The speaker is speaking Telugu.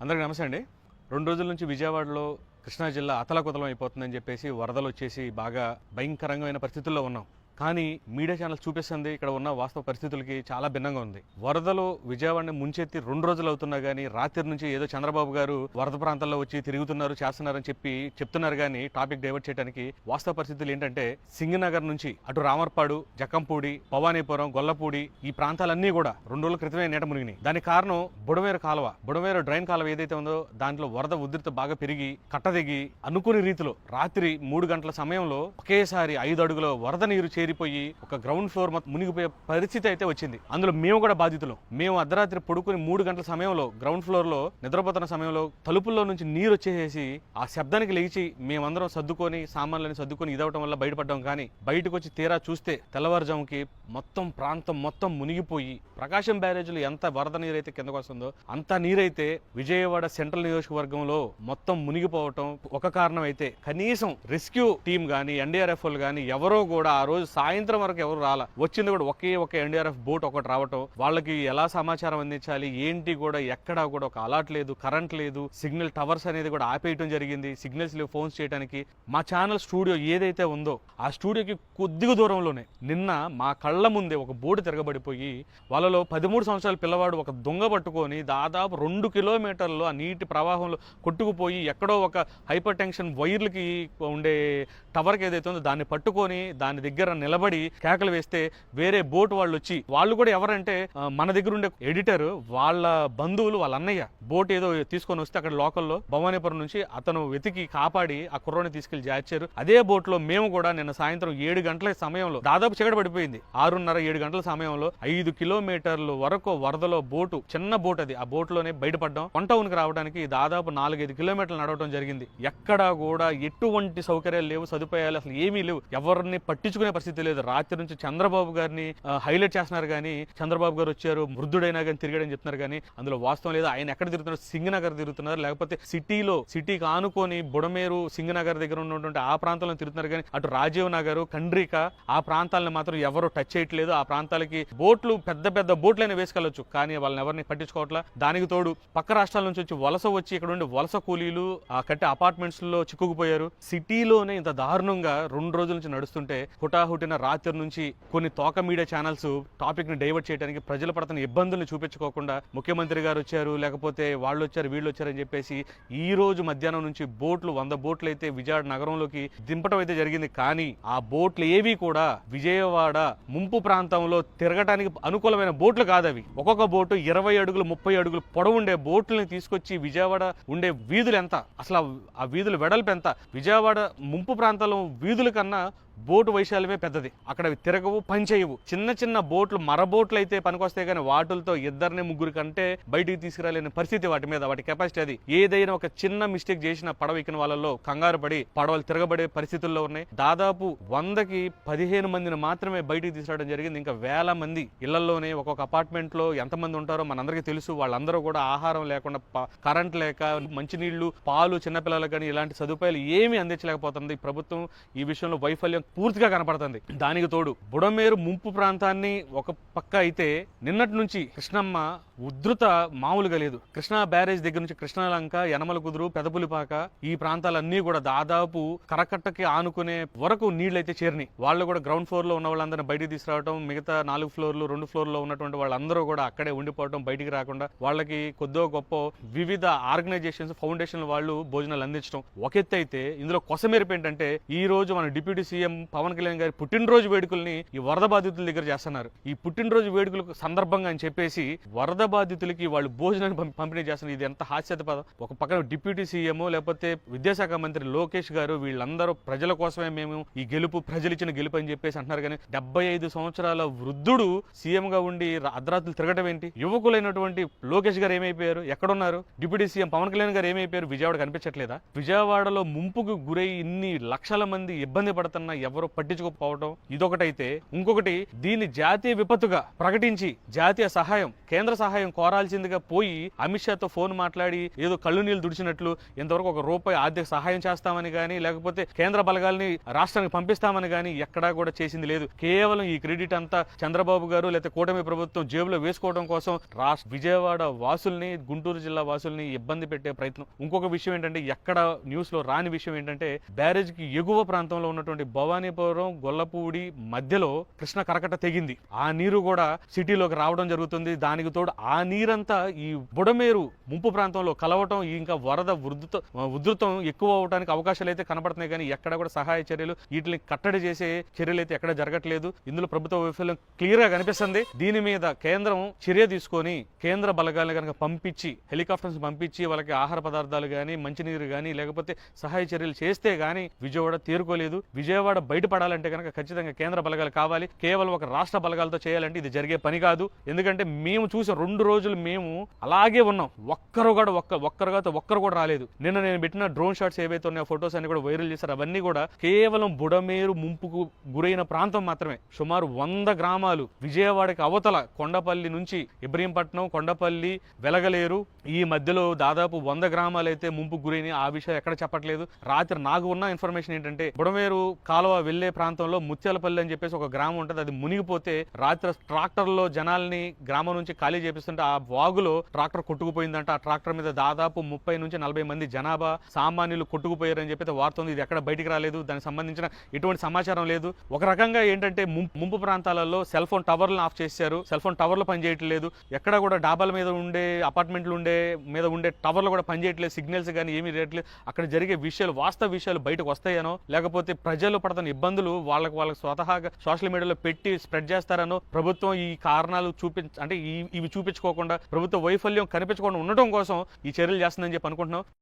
అందరికీ నమస్తే అండి. రెండు రోజుల నుంచి విజయవాడలో కృష్ణా జిల్లా అతలకుతలం అయిపోతుందని చెప్పేసి వరదలు వచ్చేసి బాగా భయంకరమైన పరిస్థితుల్లో ఉన్నాం. కానీ మీడియా ఛానల్ చూపిస్తుంది ఇక్కడ ఉన్న వాస్తవ పరిస్థితులకి చాలా భిన్నంగా ఉంది. వరదలు విజయవాడని ముంచెత్తి రెండు రోజులు అవుతున్నా కానీ రాత్రి నుంచి ఏదో చంద్రబాబు గారు వరద ప్రాంతాల్లో వచ్చి తిరుగుతున్నారు చేస్తున్నారని చెప్పి చెప్తున్నారు కానీ టాపిక్ డైవర్ట్ చేయడానికి వాస్తవ పరిస్థితులు ఏంటంటే సింగనగర్ నుంచి అటు రామర్పాడు జక్కంపూడి భవానీపురం గొల్లపూడి ఈ ప్రాంతాలన్నీ కూడా రెండు రోజుల క్రితమే నీట మునిగినాయి. దానికి కారణం బుడమేరు కాలువ. బుడమేరు డ్రైన్ కాలువ ఏదైతే ఉందో దాంట్లో వరద ఉధృతి బాగా పెరిగి కట్టదిగి అనుకునే రీతిలో రాత్రి మూడు గంటల సమయంలో ఒకేసారి ఐదు అడుగుల వరద నీరు చేరిపోయి ఒక గ్రౌండ్ ఫ్లోర్ మొత్తం మునిగిపోయే పరిస్థితి అయితే వచ్చింది. అందులో మేము కూడా బాధితులు. మేము అర్ధరాత్రి పడుకుని మూడు గంటల సమయంలో గ్రౌండ్ ఫ్లోర్లో నిద్రపోతున్న సమయంలో తలుపుల్లో నుంచి నీరు వచ్చేసేసి ఆ శబ్దానికి లేచి మేమందరం సర్దుకొని సామాన్లని సర్దుకొని ఇదవటం వల్ల బయటపడ్డాం. కానీ బయటకు వచ్చి తీరా చూస్తే తెల్లవారుజాముకి మొత్తం ప్రాంతం మొత్తం మునిగిపోయి ప్రకాశం బ్యారేజ్లో ఎంత వరద నీరైతే కిందకు వస్తుందో అంత నీరైతే విజయవాడ సెంట్రల్ నియోజకవర్గంలో మొత్తం మునిగిపోవటం ఒక కారణం అయితే కనీసం రెస్క్యూ టీం కానీ ఎన్డీఆర్ఎఫ్ కానీ ఎవరో కూడా ఆ రోజు సాయంత్రం వరకు ఎవరు రాల? వచ్చింది కూడా ఒకే ఒక ఎన్డీఆర్ఎఫ్ బోట్ ఒకటి రావటం. వాళ్ళకి ఎలా సమాచారం అందించాలి? ఏంటి కూడా ఎక్కడా కూడా ఒక అలర్ట్ లేదు కరెంట్ లేదు. సిగ్నల్ టవర్స్ అనేది కూడా ఆపేయటం జరిగింది. సిగ్నల్స్ లేవు ఫోన్స్ చేయడానికి మా ఛానల్ స్టూడియో ఏదైతే ఉందో ఆ స్టూడియోకి కొద్దిగా దూరంలోనే నిన్న మా కళ్ళ ముందే ఒక బోటు తిరగబడిపోయి వాళ్ళలో పదమూడు సంవత్సరాల పిల్లవాడు ఒక దొంగ పట్టుకొని దాదాపు రెండు కిలోమీటర్లు ఆ నీటి ప్రవాహంలో కొట్టుకుపోయి ఎక్కడో ఒక హైపర్ టెన్షన్ వైర్లకి ఉండే టవర్కి ఏదైతే ఉందో దాన్ని పట్టుకొని దాని దగ్గర నిలబడి కేకలు వేస్తే వేరే బోట్ వాళ్ళు వచ్చి వాళ్ళు కూడా ఎవరంటే మన దగ్గర ఉండే ఎడిటర్ వాళ్ళ బంధువులు వాళ్ళ అన్నయ్య. బోట్ ఏదో తీసుకొని వస్తే అక్కడ లోకల్లో భవానీపురం నుంచి అతను వెతికి కాపాడి ఆ కుర్రోని తీసుకెళ్ళి జార్చారు అదే బోట్లో మేము కూడా నిన్న సాయంత్రం ఏడు గంటల సమయంలో దాదాపు చీకటి పడిపోయింది. ఆరున్నర ఏడు గంటల సమయంలో ఐదు కిలోమీటర్లు వరకు వరదలో బోటు చిన్న బోట్ అది. ఆ బోట్లోనే బయటపడ్డాం. వన్ టౌన్కి రావడానికి దాదాపు నాలుగైదు కిలోమీటర్లు నడవడం జరిగింది. ఎక్కడా కూడా ఎటువంటి సౌకర్యాలు లేవు సదుపాయాలు అసలు ఏమీ లేవు. ఎవరిని పట్టించుకునే పరిస్థితి లేదు రాత్రి నుంచి చంద్రబాబు గారిని హైలైట్ చేస్తున్నారు కానీ చంద్రబాబు గారు వచ్చారు వృద్ధుడైనా కానీ తిరిగాడని చెప్తున్నారు కానీ అందులో వాస్తవం లేదు. ఆయన ఎక్కడ తిరుగుతున్నారు? సింగనగర్ తిరుగుతున్నారు. లేకపోతే సిటీలో సిటీకి ఆనుకొని బుడమేరు సింగనగర్ దగ్గర ఉన్నటువంటి ఆ ప్రాంతంలో తిరుగుతున్నారు కానీ అటు రాజీవ్ నగర్ కండ్రిక ఆ ప్రాంతాలను మాత్రం ఎవరు టచ్ చేయట్లేదు. ఆ ప్రాంతాలకి బోట్లు పెద్ద పెద్ద బోట్లైనా వేసుకెళ్ళొచ్చు. కానీ వాళ్ళని ఎవరిని పట్టించుకోవట్లా? దానికి తోడు పక్క రాష్ట్రాల నుంచి వచ్చి వలస వచ్చి ఇక్కడ ఉండే వలస కూలీలు ఆ కట్టే అపార్ట్మెంట్స్లో చిక్కుకుపోయారు. సిటీలోనే ఇంత దారుణంగా రెండు రోజుల నుంచి నడుస్తుంటే హుటాహుటి పుట్టిన రాత్రి నుంచి కొన్ని తోక మీడియా ఛానల్స్ టాపిక్ని డైవర్ట్ చేయడానికి ప్రజలు పడుతున్న ఇబ్బందుల్ని చూపించుకోకుండా ముఖ్యమంత్రి గారు వచ్చారు లేకపోతే వాళ్ళు వచ్చారు వీళ్ళు వచ్చారని చెప్పేసి ఈ రోజు మధ్యాహ్నం నుంచి బోట్లు వంద బోట్లు అయితే విజయవాడ నగరంలోకి దింపడం అయితే జరిగింది. కానీ ఆ బోట్లు ఏవి కూడా విజయవాడ ముంపు ప్రాంతంలో తిరగటానికి అనుకూలమైన బోట్లు కాదు అవి ఒక్కొక్క బోటు ఇరవై అడుగులు ముప్పై అడుగులు పొడవు ఉండే బోట్లని తీసుకొచ్చి విజయవాడ ఉండే వీధులు ఎంత? అసలు ఆ- ఆ వీధుల వెడల్పు ఎంత? విజయవాడ ముంపు ప్రాంతంలో వీధుల కన్నా బోటు వైశాల్యమే పెద్దది. అక్కడ అవి తిరగవు పనిచేయవు చిన్న చిన్న బోట్లు మర బోట్లు అయితే పనికొస్తాయి కానీ వాటిలతో ఇద్దరిని ముగ్గురు కంటే బయటికి తీసుకురాలేని పరిస్థితి వాటి మీద. వాటి కెపాసిటీ అది. ఏదైనా ఒక చిన్న మిస్టేక్ చేసిన పడవ ఎక్కిన వాళ్ళలో కంగారు పడి పడవలు తిరగబడే పరిస్థితుల్లో ఉన్నాయి. దాదాపు వందకి పదిహేను మందిని మాత్రమే బయటికి తీసుకురావడం జరిగింది. ఇంకా వేల మంది ఇళ్ళలోనే ఒక్కొక్క అపార్ట్మెంట్లో ఎంతమంది ఉంటారో మనందరికీ తెలుసు. వాళ్ళందరూ కూడా ఆహారం లేకుండా కరెంట్ లేక మంచినీళ్ళు పాలు చిన్నపిల్లలకు కానీ ఇలాంటి సదుపాయాలు ఏమీ అందించలేకపోతుంది. ప్రభుత్వం ఈ విషయంలో వైఫల్యం పూర్తిగా కనపడుతుంది. దానికి తోడు బుడమేరు ముంపు ప్రాంతాన్ని ఒక పక్క అయితే నిన్నటి నుంచి కృష్ణమ్మ ఉధృత మామూలుగా లేదు. కృష్ణా బ్యారేజ్ దగ్గర నుంచి కృష్ణాలంక యనమల కుదురు పెదపులిపాక ఈ ప్రాంతాలన్నీ కూడా దాదాపు కరకట్టకి ఆనుకునే వరకు నీళ్ళైతే చేరినాయి. వాళ్ళు కూడా గ్రౌండ్ ఫ్లోర్లో ఉన్న వాళ్ళందరినీ బయటికి తీసుకురావడం మిగతా నాలుగు ఫ్లోర్లు రెండు ఫ్లోర్లో ఉన్నటువంటి వాళ్ళందరూ కూడా అక్కడే ఉండిపోవడం బయటికి రాకుండా వాళ్ళకి కొద్దో గొప్ప వివిధ ఆర్గనైజేషన్స్ ఫౌండేషన్ వాళ్ళు భోజనాలు అందించడం ఒక ఎత్తు అయితే ఇందులో కొసమెరుపు ఏంటంటే ఈ రోజు మన డిప్యూటీ సీఎం పవన్ కళ్యాణ్ గారి పుట్టినరోజు వేడుకల్ని ఈ వరద బాధితుల దగ్గర చేస్తున్నారు. ఈ పుట్టినరోజు వేడుకలకు సందర్భంగా అని చెప్పేసి వరద బాధితులకి వాళ్ళు భోజనాన్ని పంపిణీ చేస్తున్నారు. ఇది ఎంత హాస్యత ఒక పక్కన డిప్యూటీ సీఎం లేకపోతే విద్యాశాఖ మంత్రి లోకేష్ గారు వీళ్ళందరూ ప్రజల కోసమే మేము ఈ గెలుపు ప్రజలు ఇచ్చిన గెలుపు అని చెప్పేసి అంటున్నారు. కానీ డెబ్బై ఐదు సంవత్సరాల వృద్ధుడు సీఎం గా ఉండి అర్ధరాత్రులు తిరగటం ఏంటి? యువకులైనటువంటి లోకేష్ గారు ఏమైపోయారు? ఎక్కడున్నారు? డిప్యూటీ సీఎం పవన్ కళ్యాణ్ గారు ఏమైపోయారు? విజయవాడ కనిపించట్లేదా? విజయవాడలో ముంపుకు గురై ఇన్ని లక్షల మంది ఇబ్బంది పడుతున్న ఎవరు పట్టించుకోకపోవడం ఇదొకటైతే. ఇంకొకటి దీన్ని జాతీయ విపత్తుగా ప్రకటించి జాతీయ సహాయం కేంద్ర సహాయం కోరాల్సిందిగా పోయి అమిత్ షాతో ఫోన్ మాట్లాడి ఏదో కళ్ళు నీళ్ళు దుడిచినట్లు ఇంతవరకు ఒక రూపాయి ఆర్థిక సహాయం చేస్తామని కానీ లేకపోతే కేంద్ర బలగాల్ని రాష్ట్రానికి పంపిస్తామని కానీ ఎక్కడా కూడా చేసింది లేదు. కేవలం ఈ క్రెడిట్ అంతా చంద్రబాబు గారు లేకపోతే కూటమి ప్రభుత్వం జేబులో వేసుకోవడం కోసం రాష్ట్ర విజయవాడ వాసుల్ని గుంటూరు జిల్లా వాసుల్ని ఇబ్బంది పెట్టే ప్రయత్నం. ఇంకొక విషయం ఏంటంటే ఎక్కడ న్యూస్లో రాని విషయం ఏంటంటే బ్యారేజ్కి ఎగువ ప్రాంతంలో ఉన్నటువంటి భవానీపురం గొల్లపూడి మధ్యలో కృష్ణ కరకట తెగింది. ఆ నీరు కూడా సిటీలోకి రావడం జరుగుతుంది. దానికి తోడు ఆ నీరంతా ఈ బుడమేరు ముంపు ప్రాంతంలో కలవటం ఇంకా వరద వృద్ధుతో ఉధృతం ఎక్కువ అవడానికి అవకాశాలు అయితే కనబడుతున్నాయి. కానీ ఎక్కడ కూడా సహాయ చర్యలు వీటిని కట్టడి చేసే చర్యలు అయితే ఎక్కడ జరగట్లేదు. ఇందులో ప్రభుత్వ వైఫల్యం క్లియర్గా కనిపిస్తుంది. దీని మీద కేంద్రం చర్య తీసుకొని కేంద్ర బలగాలను కనుక పంపించి హెలికాప్టర్స్ పంపించి వాళ్ళకి ఆహార పదార్థాలు కానీ మంచినీరు కానీ లేకపోతే సహాయ చర్యలు చేస్తే కానీ విజయవాడ తేరుకోలేదు. విజయవాడ బయటపడాలంటే కనుక ఖచ్చితంగా కేంద్ర బలగాలు కావాలి. కేవలం ఒక రాష్ట్ర బలగాలతో చేయాలంటే ఇది జరిగే పని కాదు. ఎందుకంటే మేము చూసిన రెండు రోజులు మేము అలాగే ఉన్నాం. ఒక్కరు కూడా ఒక్క ఒక్కరు కాదు ఒక్కరు కూడా రాలేదు. నిన్న నేను పెట్టిన డ్రోన్ షాట్స్ ఏవైతే ఉన్నాయో ఫొటోస్ అన్ని కూడా వైరల్ చేశారు. అవన్నీ కూడా కేవలం బుడమేరు ముంపుకు గురైన ప్రాంతం మాత్రమే. సుమారు వంద గ్రామాలు విజయవాడకి అవతల కొండపల్లి నుంచి ఇబ్రహీంపట్నం కొండపల్లి వెలగలేరు ఈ మధ్యలో దాదాపు వంద గ్రామాలు అయితే ముంపుకు గురైన ఆ విషయం ఎక్కడ చెప్పట్లేదు. రాత్రి నాకు ఉన్న ఇన్ఫర్మేషన్ ఏంటంటే బుడమేరు కాలం కాలువ వెళ్ళే ప్రాంతంలో ముత్యాలపల్లి అని చెప్పేసి ఒక గ్రామం ఉంటుంది. అది మునిగిపోతే రాత్రి ట్రాక్టర్లో జనాల్ని గ్రామం నుంచి ఖాళీ చేపిస్తుంటే ఆ వాగులో ట్రాక్టర్ కొట్టుకుపోయిందంట. ఆ ట్రాక్టర్ మీద దాదాపు ముప్పై నుంచి నలభై మంది జనాభా సామాన్యులు కొట్టుకుపోయారని చెప్పి వార్త ఉంది. ఇది ఎక్కడ బయటికి రాలేదు. దానికి సంబంధించిన ఎటువంటి సమాచారం లేదు. ఒక రకంగా ఏంటంటే ముం- ముంపు ప్రాంతాలలో సెల్ ఫోన్ టవర్లను ఆఫ్ చేశారు. సెల్ ఫోన్ టవర్లు పనిచేయట్లేదు. ఎక్కడ కూడా డాబాల మీద ఉండే అపార్ట్మెంట్లు ఉండే మీద ఉండే టవర్లు కూడా పనిచేయట్లేదు. సిగ్నల్స్ కానీ ఏమీ రేట్లేదు అక్కడ జరిగే విషయాలు వాస్తవ విషయాలు బయటకు వస్తాయనో లేకపోతే ప్రజలు పడుతున్న ఇబ్బందులు వాళ్ళకి వాళ్ళకి స్వతహాగా సోషల్ మీడియాలో పెట్టి స్ప్రెడ్ చేస్తారనో ప్రభుత్వం ఈ కారణాలు చూపించ అంటే ఇవి చూపించుకోకుండా ప్రభుత్వ వైఫల్యం కనిపించకుండా ఉండటం కోసం ఈ చర్యలు చేస్తుందని చెప్పి అనుకుంటున్నాం.